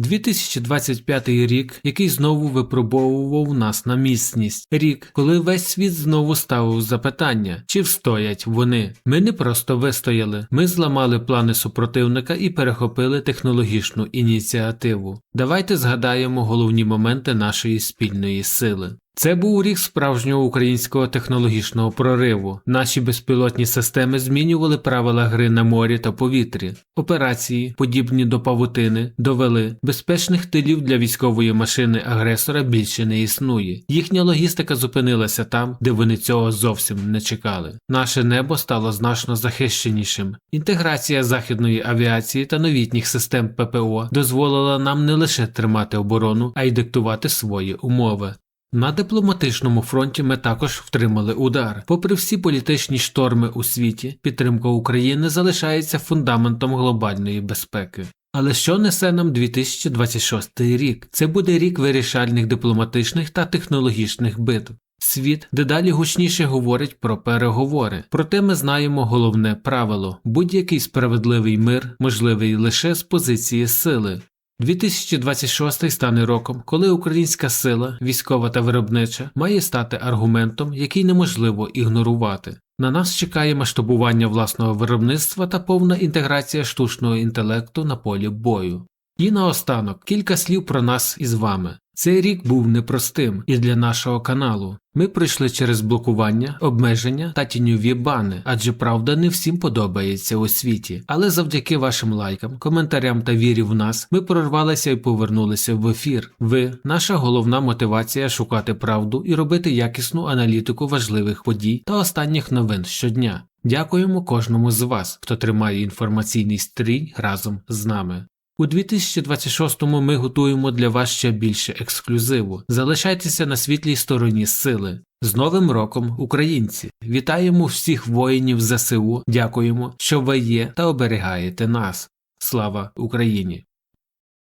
2025 рік, який знову випробовував нас на міцність. Рік, коли весь світ знову ставив запитання, чи встоять вони. Ми не просто вистояли, ми зламали плани супротивника і перехопили технологічну ініціативу. Давайте згадаємо головні моменти нашої спільної сили. Це був рік справжнього українського технологічного прориву. Наші безпілотні системи змінювали правила гри на морі та повітрі. Операції, подібні до павутини, довели безпечних тилів для військової машини агресора більше не існує. Їхня логістика зупинилася там, де вони цього зовсім не чекали. Наше небо стало значно захищенішим. Інтеграція західної авіації та новітніх систем ППО дозволила нам не лише тримати оборону, а й диктувати свої умови. На дипломатичному фронті ми також втримали удар. Попри всі політичні шторми у світі, підтримка України залишається фундаментом глобальної безпеки. Але що несе нам 2026 рік? Це буде рік вирішальних дипломатичних та технологічних битв. Світ дедалі гучніше говорить про переговори. Проте ми знаємо головне правило: будь-який справедливий мир можливий лише з позиції сили. 2026 стане роком, коли українська сила, військова та виробнича, має стати аргументом, який неможливо ігнорувати. На нас чекає масштабування власного виробництва та повна інтеграція штучного інтелекту на полі бою. І наостанок кілька слів про нас із вами. Цей рік був непростим і для нашого каналу. Ми пройшли через блокування, обмеження та тіньові бани, адже правда не всім подобається у світі. Але завдяки вашим лайкам, коментарям та вірі в нас ми прорвалися і повернулися в ефір. Ви наша головна мотивація шукати правду і робити якісну аналітику важливих подій та останніх новин щодня. Дякуємо кожному з вас, хто тримає інформаційний стрій разом з нами. У 2026-му ми готуємо для вас ще більше ексклюзиву. Залишайтеся на світлій стороні сили. З Новим роком, українці! Вітаємо всіх воїнів ЗСУ. Дякуємо, що ви є та оберігаєте нас. Слава Україні!